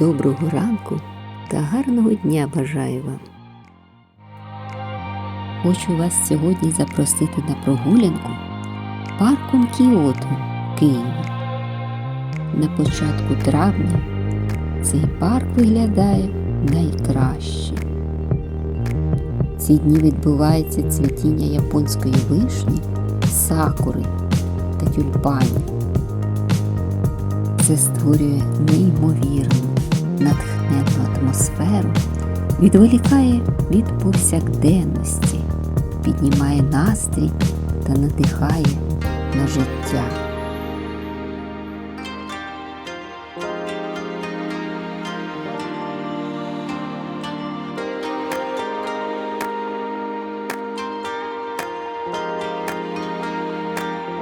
Доброго ранку та гарного дня бажаю вам. Хочу вас сьогодні запросити на прогулянку парком Кіото в Києві. На початку травня цей парк виглядає найкраще. Ці дні відбувається цвітіння японської вишні, сакури та тюльпанів. Це створює неймовірну, натхненну атмосферу, відволікає від повсякденності, піднімає настрій та надихає на життя.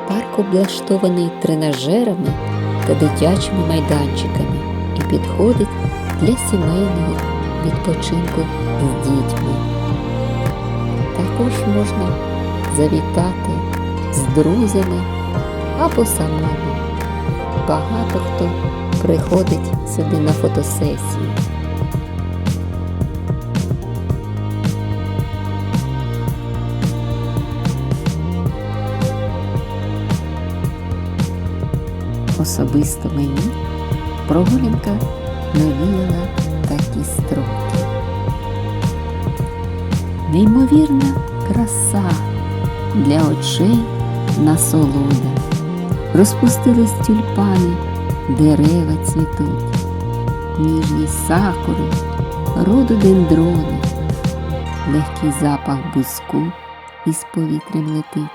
Парк облаштований тренажерами та дитячими майданчиками підходить для сімейного відпочинку з дітьми. Також можна завітати з друзями або самому. Багато хто приходить сюди на фотосесії. Особисто мені прогулянка навіяла такі строки. Неймовірна краса для очей насолода. Розпустились тюльпани, дерева цвітуть, ніжні сакури, рододендрони, легкий запах буску із повітрям летить.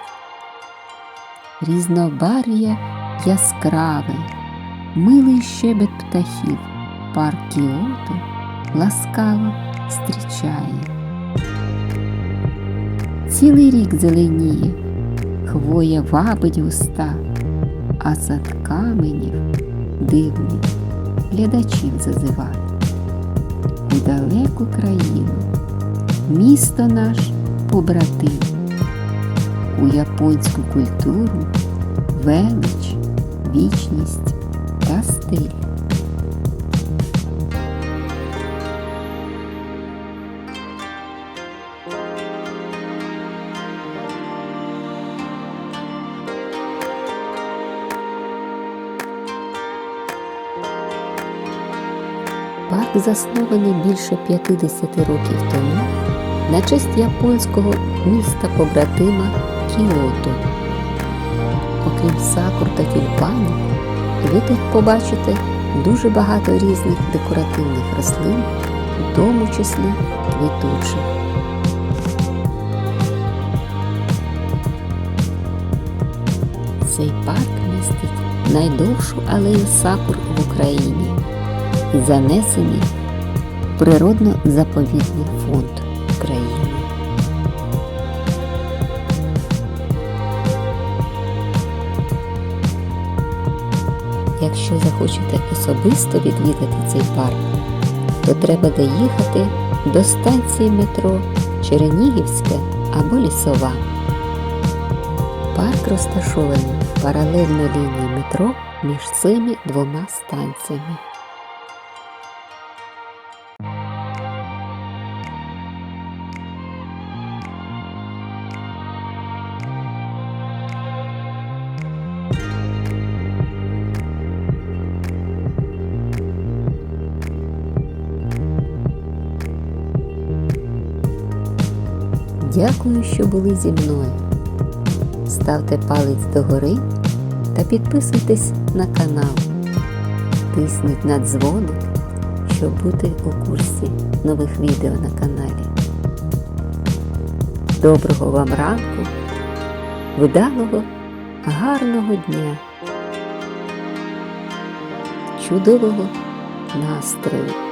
Різнобар'я яскраве, милий щебет птахів, парк Кіото ласкаво зустрічає. Цілий рік зеленіє, хвоя вабить уста, а сад каменів дивний глядачів зазиває. У далеку країну, місто наш побратим, у японську культуру велич, вічність та стиль. Парк заснований більше 50 років тому на честь японського міста побратима Кіото. Окрім сакур та тюльпанів, ви тут побачите дуже багато різних декоративних рослин, у тому числі квітучих. Цей парк містить найдовшу алею сакур в Україні і занесений в природно-заповідний фонд Якщо захочете особисто відвідати цей парк, то треба доїхати до станції метро Чернігівська або Лісова. Парк розташований паралельно лінії метро між цими двома станціями. Дякую, що були зі мною. Ставте палець догори та підписуйтесь на канал. Тисніть на дзвоник, щоб бути у курсі нових відео на каналі. Доброго вам ранку, вдалого, гарного дня, чудового настрою!